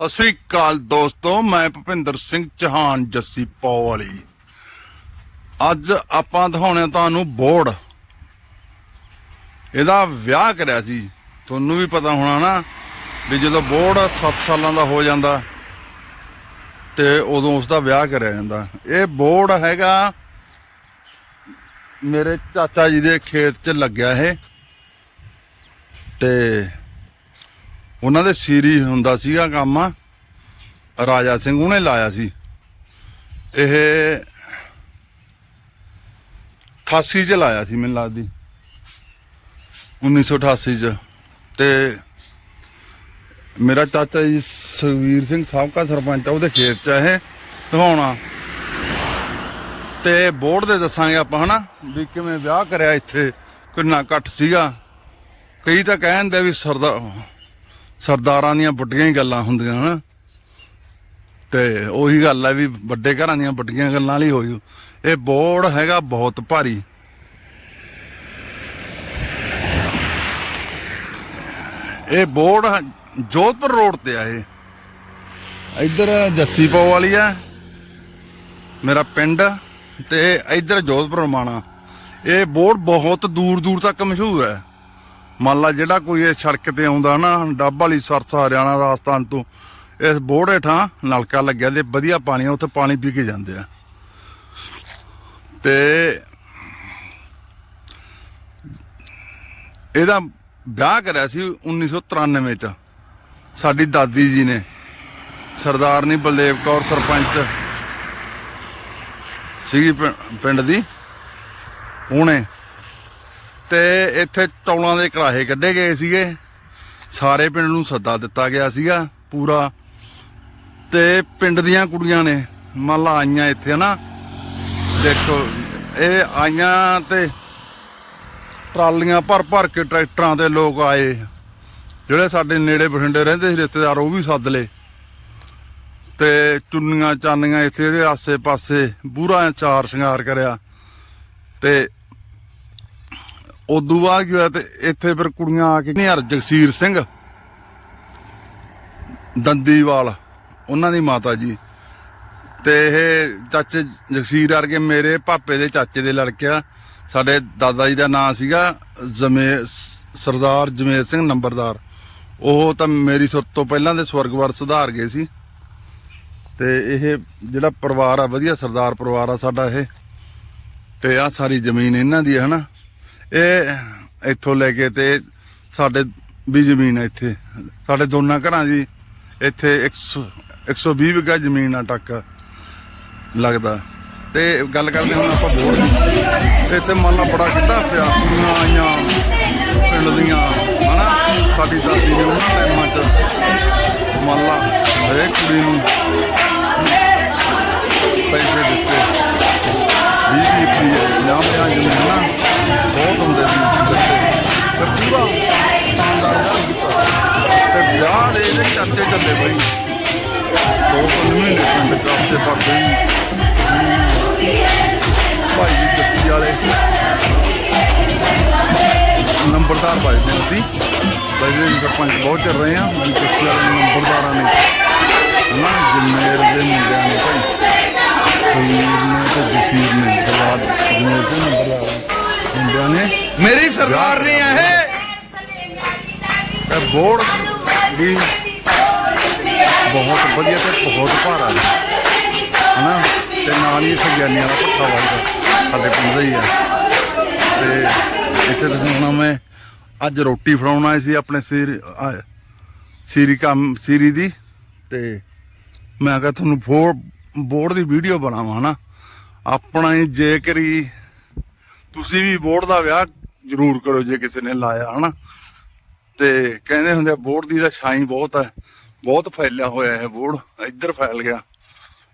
ਸਤਿ ਸ੍ਰੀ ਅਕਾਲ ਦੋਸਤੋ, ਮੈਂ ਭੁਪਿੰਦਰ ਸਿੰਘ ਚੌਹਾਨ ਜੱਸੀ ਪੌ ਵਾਲੀ। ਅੱਜ ਆਪਾਂ ਦਿਖਾਉਣੇ ਤੁਹਾਨੂੰ ਬੋਰਡ। ਇਹਦਾ ਵਿਆਹ ਕਰਿਆ ਸੀ। ਤੁਹਾਨੂੰ ਵੀ ਪਤਾ ਹੋਣਾ ਨਾ ਵੀ ਜਦੋਂ ਬੋਰਡ 7 ਸਾਲਾਂ ਦਾ ਹੋ ਜਾਂਦਾ ਤੇ ਉਦੋਂ ਉਸ ਦਾ ਵਿਆਹ ਕਰਿਆ ਜਾਂਦਾ। ਇਹ ਬੋਰਡ ਹੈਗਾ ਮੇਰੇ ਚਾਚਾ ਜੀ ਦੇ ਖੇਤ 'ਚ ਲੱਗਿਆ ਇਹ। ਤੇ ਉਹਨਾਂ ਦੇ ਸੀਰੀ ਹੁੰਦਾ ਸੀਗਾ ਕੰਮ ਰਾਜਾ ਸਿੰਘ ਉਹਨੇ ਲਾਇਆ ਸੀ। ਇਹ 88 ਚ ਲਾਇਆ ਸੀ ਮੈਨੂੰ ਲੱਗਦੀ। 1988 ਚ। ਤੇ ਮੇਰਾ ਚਾਚਾ ਜੀ ਸੁਖਵੀਰ ਸਿੰਘ ਸਾਬਕਾ ਸਰਪੰਚ ਆ, ਉਹਦੇ ਖੇਤ ਚ ਇਹ। ਦਿਖਾਉਣਾ। ਤੇ ਬੋਰਡ ਦੇ ਦੱਸਾਂਗੇ ਆਪਾਂ ਹਨਾ, ਵੀ ਕਿਵੇਂ ਵਿਆਹ ਕਰਿਆ ਇੱਥੇ, ਕਿੰਨਾ ਇਕੱਠ ਸੀਗਾ। ਕਈ ਤਾਂ ਕਹਿੰਦੇ ਵੀ ਸਰਦਾ ਸਰਦਾਰਾਂ ਦੀਆਂ ਵੱਡੀਆਂ ਹੀ ਗੱਲਾਂ ਹੁੰਦੀਆਂ ਹਨ। ਤੇ ਉਹੀ ਗੱਲ ਹੈ ਵੀ ਵੱਡੇ ਘਰਾਂ ਦੀਆਂ ਵੱਡੀਆਂ ਗੱਲਾਂ ਵਾਲੀ ਹੋਈ। ਇਹ ਬੋਰਡ ਹੈਗਾ ਬਹੁਤ ਭਾਰੀ। ਇਹ ਬੋਰਡ ਜੋਧਪੁਰ ਰੋਡ ਤੇ ਆ ਇਹ। ਇੱਧਰ ਜੱਸੀ ਪੋ ਵਾਲੀ ਆ। ਮੇਰਾ ਪਿੰਡ ਤੇ ਇੱਧਰ ਜੋਧਪੁਰ ਮਾਣਾ। ਇਹ ਬੋਰਡ ਬਹੁਤ ਦੂਰ ਦੂਰ ਤੱਕ ਮਸ਼ਹੂਰ ਹੈ। ਮੰਨ ਲਾ ਜਿਹੜਾ ਕੋਈ ਇਹ ਸੜਕ ਤੇ ਆਉਂਦਾ ਨਾ ਡੱਬ ਵਾਲੀ ਸਰਸ ਹਰਿਆਣਾ ਰਾਜਸਥਾਨ ਤੋਂ ਇਸ ਬੋਰਡ ਹੇਠਾਂ ਨਲਕਾ ਲੱਗਿਆ ਤੇ ਵਧੀਆ ਪਾਣੀ ਆ, ਉੱਥੇ ਪਾਣੀ ਪੀ ਕੇ ਜਾਂਦੇ ਆ। ਤੇ ਇਹਦਾ ਵਿਆਹ ਕਰਿਆ ਸੀ 1993 ਚ। ਸਾਡੀ ਦਾਦੀ ਜੀ ਨੇ ਸਰਦਾਰਨੀ ਬਲਦੇਵ ਕੌਰ ਸਰਪੰਚ ਸੀਗੀ ਪਿੰਡ ਦੀ। ਉਹਨੇ ਤੇ ਇੱਥੇ ਚੌਲਾਂ ਦੇ ਕੜਾਹੇ ਕੱਢੇ ਗਏ ਸੀਗੇ। ਸਾਰੇ ਪਿੰਡ ਨੂੰ ਸੱਦਾ ਦਿੱਤਾ ਗਿਆ ਸੀਗਾ ਪੂਰਾ। ਤੇ ਪਿੰਡ ਦੀਆਂ ਕੁੜੀਆਂ ਨੇ, ਮੰਨ ਲਾ ਆਈਆਂ ਇੱਥੇ ਨਾ ਦੇਖੋ, ਇਹ ਆਈਆਂ ਤੇ ਟਰਾਲੀਆਂ ਭਰ ਭਰ ਕੇ ਟਰੈਕਟਰਾਂ ਤੇ ਲੋਕ ਆਏ। ਜਿਹੜੇ ਸਾਡੇ ਨੇੜੇ ਬਠਿੰਡੇ ਰਹਿੰਦੇ ਸੀ ਰਿਸ਼ਤੇਦਾਰ, ਉਹ ਵੀ ਸੱਦ ਲਏ। ਤੇ ਚੁੰਨੀਆਂ ਚਾਨੀਆਂ ਇੱਥੇ ਇਹਦੇ ਆਸੇ-ਪਾਸੇ ਪੂਰਾ ਚਾਰ ਸ਼ਿੰਗਾਰ ਕਰਿਆ। ਤੇ ਉਦੋਂ ਬਾਅਦ ਕੀ ਹੋਇਆ ਤੇ ਇੱਥੇ ਫਿਰ ਕੁੜੀਆਂ ਆ ਕੇ ਨਿਹਰ ਜਗਸੀਰ ਸਿੰਘ, ਦੰਦੀਵਾਲ, ਉਹਨਾਂ ਦੀ ਮਾਤਾ ਜੀ। ਤੇ ਇਹ ਚਾਚੇ ਜਗਸੀਰ ਵਰਗੇ ਮੇਰੇ ਭਾਪੇ ਦੇ ਚਾਚੇ ਦੇ ਲੜਕਿਆ, ਸਾਡੇ ਦਾਦਾ ਜੀ ਦਾ ਨਾਂ ਸੀਗਾ ਜਮੇ ਸਰਦਾਰ ਜਮੇਰ ਸਿੰਘ ਨੰਬਰਦਾਰ। ਉਹ ਤਾਂ ਮੇਰੀ ਸੁਰਤ ਤੋਂ ਪਹਿਲਾਂ ਦੇ ਸਵਰਗਵਾਰ ਸੁਧਾਰ ਗਏ ਸੀ। ਤੇ ਇਹ ਜਿਹੜਾ ਪਰਿਵਾਰ ਆ, ਵਧੀਆ ਸਰਦਾਰ ਪਰਿਵਾਰ ਆ ਸਾਡਾ ਇਹ। ਤੇ ਆ ਸਾਰੀ ਜ਼ਮੀਨ ਇਹਨਾਂ ਦੀ ਹੈ ਹਨਾ? ਇਹ ਇੱਥੋਂ ਲੈ ਕੇ ਤੇ ਸਾਡੇ ਵੀ ਜ਼ਮੀਨ ਹੈ ਇੱਥੇ। ਸਾਡੇ ਦੋਨਾਂ ਘਰਾਂ ਦੀ ਇੱਥੇ 100 120 ਵਿਗਾ ਜ਼ਮੀਨ ਆ ਟੱਕ ਲੱਗਦਾ। ਤੇ ਗੱਲ ਕਰਦੇ ਹੁਣ ਆਪਾਂ ਬੋਰਡ ਤੇ ਇੱਥੇ ਮੰਨ ਲਾ ਬੜਾ ਕਿੱਦਾਂ ਪਿਆ। ਆਈਆਂ, ਪਿੰਡ ਦੀਆਂ, ਹਨਾ? ਸਾਡੀ ਦਾਦੀ ਨੇ ਉਹਨਾਂ ਟਾਈਮਾਂ ਦੇ ਇਹਦੇ ਚਾਚੇ ਚੱਲੇ ਬਈ। ਦੋ ਤਿੰਨ ਮਹੀਨੇ ਪਿੰਡ ਆਸੇ ਪਾਸੇ ਭਾਈ ਜੀ ਜੱਸੀ ਵਾਲੇ। ਨੰਬਰਦਾਰ ਭਾਈ ਨੇ ਅਸੀਂ। ਬਜਰੇ ਜੀ ਸਰਪੰਚ ਬਹੁਤ ਚਿਰ ਰਹੇ ਆ ਜੀ ਜੱਸੀ ਵਾਲੇ ਨੰਬਰਦਾਰਾਂ ਨੇ। ਹਨਾ ਜਮੇਰ ਦੇ ਮੁੰਡਿਆਂ ਨੇ ਭਾਈ। ਸਰੀਰ ਨੇ ਤੇ ਜਸੀਰ ਨੇ। ਜਵਾਬ ਜਮੇਰ ਦੇ ਨੰਬਰਦਾਰ ਮੁੰਡਿਆਂ ਨੇ। ਮੇਰੀ ਸਰਕਾਰ ਨਹੀਂ ਆ ਇਹ ਬੋਰਡ ਵੀ ਬਹੁਤ ਵਧੀਆ ਤੇ ਬਹੁਤ ਭਾਰਾ ਹੈ ਹਨਾ? ਤੇ ਨਾਲ ਹੀ ਸਗਿਆਨੀਆਂ ਦਾ ਪੱਠਾ ਵਗਦਾ ਸਾਡੇ ਪਿੰਡ ਦਾ ਹੀ ਆ। ਤੇ ਇੱਥੇ ਦਿਖਾਉਣਾ ਮੈਂ ਅੱਜ ਰੋਟੀ ਫੜਾਉਣ ਆਏ ਸੀ ਆਪਣੇ ਸੀਰ ਆ, ਸੀਰੀ ਕੰਮ ਸੀਰੀ ਦੀ। ਤੇ ਮੈਂ ਕਿਹਾ ਤੁਹਾਨੂੰ ਫੋਰ ਬੋਰਡ ਦੀ ਵੀਡੀਓ ਬਣਾਵਾਂ ਹਨਾ? ਆਪਣਾ ਹੀ ਜੇਕਰ ਹੀ ਤੁਸੀਂ ਵੀ ਬੋਰਡ ਦਾ ਵਿਆਹ ਜ਼ਰੂਰ ਕਰੋ ਜੇ ਕਿਸੇ ਨੇ ਲਾਇਆ ਹਨਾ? ਤੇ ਕਹਿੰਦੇ ਹੁੰਦੇ ਆ ਬੋਰਡ ਦੀ ਤਾਂ ਛਾਈ ਬਹੁਤ ਹੈ ਬਹੁਤ ਫੈਲਿਆ ਹੋਇਆ ਹੈ ਬੋਰਡ ਇੱਧਰ ਫੈਲ ਗਿਆ।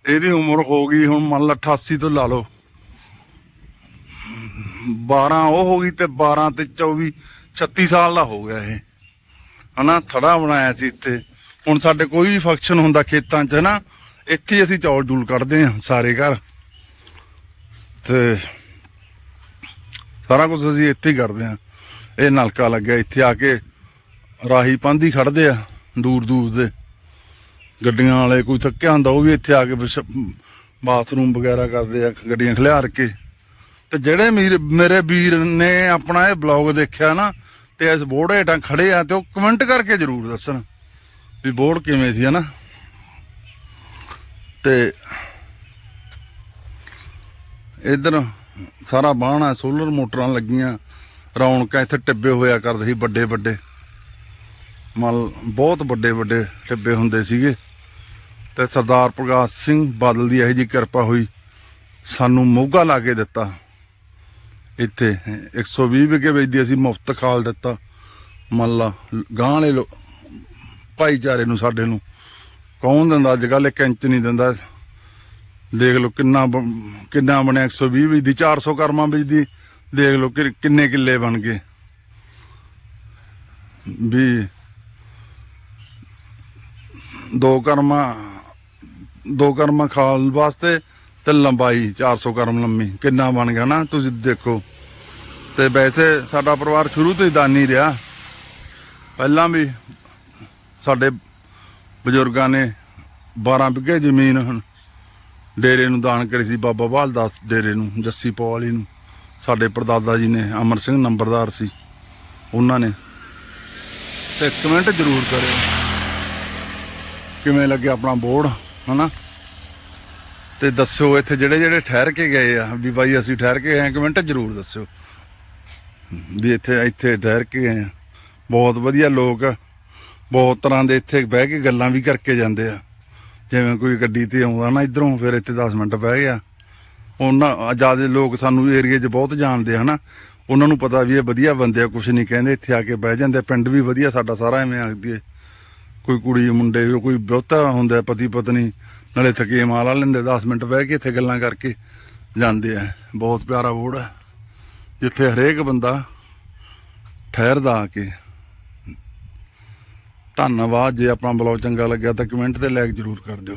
ਇਹਦੀ ਉਮਰ ਹੋ ਗਈ ਹੁਣ ਮੰਨ ਲਾ 88 ਤੋਂ ਲਾ ਲਓ। 12 ਉਹ ਹੋ ਗਈ ਤੇ 12 ਤੇ 24 36 ਸਾਲ ਦਾ ਹੋ ਗਿਆ ਇਹ। ਹਨਾ, ਥੜਾ ਬਣਾਇਆ ਸੀ ਇੱਥੇ। ਹੁਣ ਸਾਡੇ ਕੋਈ ਵੀ ਫੰਕਸ਼ਨ ਹੁੰਦਾ ਖੇਤਾਂ 'ਚ ਹਨਾ ਇੱਥੇ ਅਸੀਂ ਚੌਲ ਡੂਲ ਕੱਢਦੇ ਹਾਂ ਸਾਰੇ ਘਰ। ਤੇ ਸਾਰਾ ਕੁਝ ਅਸੀਂ ਇੱਥੇ ਹੀ ਕਰਦੇ ਹਾਂ। ਇਹ ਨਲਕਾ ਲੱਗਿਆ ਇੱਥੇ ਆ ਕੇ, ਰਾਹੀ ਪਾਂਦੀ ਖੜਦੇ ਆ ਦੂਰ ਦੂਰ ਦੇ। ਗੱਡੀਆਂ ਵਾਲੇ ਕੋਈ ਥੱਕਿਆ ਹੁੰਦਾ, ਉਹ ਵੀ ਇੱਥੇ ਆ ਕੇ ਬਾਥਰੂਮ ਵਗੈਰਾ ਕਰਦੇ ਆ, ਗੱਡੀਆਂ ਖਿਲਾਰ ਕੇ। ਤੇ ਜਿਹੜੇ ਮੇਰੇ ਮੇਰੇ ਵੀਰ ਨੇ ਆਪਣਾ ਇਹ ਬਲੌਗ ਦੇਖਿਆ ਨਾ, ਤੇ ਇਸ ਬੋਰਡ ਹੇਠਾਂ ਖੜੇ ਆ, ਤੇ ਉਹ ਕਮੈਂਟ ਕਰਕੇ ਜਰੂਰ ਦੱਸਣ ਵੀ ਬੋਰਡ ਕਿਵੇਂ ਸੀ, ਹਨਾ? ਤੇ ਇਧਰ ਸਾਰਾ ਬਾਣਾ ਸੋਲਰ ਮੋਟਰਾਂ ਲੱਗੀਆਂ, ਰੌਣਕਾਂ ਇੱਥੇ ਟਿੱਬੇ ਹੋਇਆ ਕਰਦੇ ਸੀ ਵੱਡੇ ਵੱਡੇ ਮਨ ਬਹੁਤ ਵੱਡੇ ਵੱਡੇ ਟਿੱਬੇ ਹੁੰਦੇ ਸੀਗੇ। ਤੇ ਸਰਦਾਰ ਪ੍ਰਕਾਸ਼ ਸਿੰਘ ਬਾਦਲ ਦੀ ਇਹੋ ਜੀ ਕਿਰਪਾ ਹੋਈ, ਸਾਨੂੰ ਮੋਗਾ ਲਾ ਕੇ ਦਿੱਤਾ। ਇੱਥੇ 120 ਵਿਗੇ ਵੇਚਦੀ ਅਸੀਂ ਮੁਫਤ ਖਾਲ ਦਿੱਤਾ। ਮੰਨ ਲਾ ਗਾਂ ਵਾਲੇ ਲੋ- ਭਾਈਚਾਰੇ ਨੂੰ, ਸਾਡੇ ਨੂੰ। ਕੌਣ ਦਿੰਦਾ? ਅੱਜ ਕੱਲ ਇੱਕ ਇੰਚ ਨਹੀਂ ਦਿੰਦਾ। ਦੇਖ ਲਓ ਕਿੰਨਾ ਬ- ਕਿੰਨਾ ਬਣਿਆ 120 ਵਿੱਚ ਦੀ 400 ਕਰਮਾਂ ਵਿੱਚ ਦੀ ਦੇਖ ਲਓ ਕਿ ਕਿੰਨੇ ਕਿੱਲੇ ਬਣ ਗਏ। ਵੀ ਦੋ ਕਰਮਾਂ ਦੋ ਕਰਮ ਖਾਲ ਵਾਸਤੇ ਤੇ ਲੰਬਾਈ 400 ਕਰਮ ਲੰਮੀ। ਕਿੰਨਾ ਬਣ ਗਿਆ ਨਾ, ਤੁਸੀਂ ਦੇਖੋ। ਤੇ ਵੈਸੇ ਸਾਡਾ ਪਰਿਵਾਰ ਸ਼ੁਰੂ ਤੋਂ ਹੀ ਦਾਨੀ ਰਿਹਾ। ਪਹਿਲਾਂ ਵੀ ਸਾਡੇ ਬਜ਼ੁਰਗਾਂ ਨੇ 12 ਵਿਗੇ ਜ਼ਮੀਨ ਹੁਣ ਡੇਰੇ ਨੂੰ ਦਾਨ ਕਰੀ ਸੀ, ਬਾਬਾ ਬਾਲਦਾਸ ਡੇਰੇ ਨੂੰ, ਜੱਸੀ ਪੋ ਨੂੰ। ਸਾਡੇ ਪਰਦਾਦਾ ਜੀ ਨੇ, ਅਮਰ ਸਿੰਘ ਨੰਬਰਦਾਰ ਸੀ, ਉਹਨਾਂ ਨੇ। ਤੇ ਕਮੈਂਟ ਜ਼ਰੂਰ ਕਰਿਓ। ਕਿਵੇਂ ਲੱਗਿਆ ਆਪਣਾ ਬੋਰਡ? ਹਨਾ? ਤੇ ਦੱਸਿਓ ਇੱਥੇ ਜਿਹੜੇ ਜਿਹੜੇ ਠਹਿਰ ਕੇ ਗਏ ਆ, ਵੀ ਬਾਈ ਅਸੀਂ ਠਹਿਰ ਕੇ ਆਏ ਕਮੈਂਟ ਜ਼ਰੂਰ ਦੱਸਿਓ। ਵੀ ਇੱਥੇ ਇੱਥੇ ਠਹਿਰ ਕੇ ਆਏ ਆ। ਬਹੁਤ ਵਧੀਆ ਲੋਕ ਆ। ਬਹੁਤ ਤਰ੍ਹਾਂ ਦੇ ਇੱਥੇ ਬਹਿ ਕੇ ਗੱਲਾਂ ਵੀ ਕਰਕੇ ਜਾਂਦੇ ਆ। ਜਿਵੇਂ ਕੋਈ ਗੱਡੀ ਤੇ ਆਉਂਦਾ ਨਾ ਇਧਰੋਂ, ਫਿਰ ਇੱਥੇ 10 ਮਿੰਟ ਬਹਿ ਗਿਆ। ਉਹਨਾਂ, ਜ਼ਿਆਦਾ ਲੋਕ ਸਾਨੂੰ ਏਰੀਏ 'ਚ ਬਹੁਤ ਜਾਣਦੇ ਆ, ਹਨਾ? ਉਹਨਾਂ ਨੂੰ ਪਤਾ ਵੀ ਇਹ ਵਧੀਆ ਬੰਦੇ ਆ ਕੁਝ ਨਹੀਂ ਕਹਿੰਦੇ, ਇੱਥੇ ਆ ਕੇ ਬਹਿ ਜਾਂਦੇ ਪਿੰਡ ਵੀ ਵਧੀਆ, ਸਾਡਾ ਸਾਰਾ ਐਵੇਂ ਆਖਦੀ ਕੋਈ ਕੁੜੀ, ਮੁੰਡੇ ਕੋਈ ਬਹੁਤਾ ਹੁੰਦਾ ਪਤੀ, ਪਤਨੀ, ਨਾਲੇ ਥਕੇ ਮਾਲਾ ਲੈਂਦੇ 10 ਮਿੰਟ ਬਹਿ ਕੇ ਇੱਥੇ ਗੱਲਾਂ ਕਰਕੇ ਜਾਂਦੇ ਆ। ਬਹੁਤ ਪਿਆਰਾ ਬੋੜ ਹੈ, ਜਿੱਥੇ ਹਰੇਕ ਬੰਦਾ ਠਹਿਰਦਾ ਆ ਕੇ। ਧੰਨਵਾਦ, ਜੇ ਆਪਣਾ ਬਲੌਗ ਚੰਗਾ ਲੱਗਿਆ ਤਾਂ ਕਮੈਂਟ ਤੇ ਲਾਈਕ ਜ਼ਰੂਰ ਕਰ ਦਿਓ।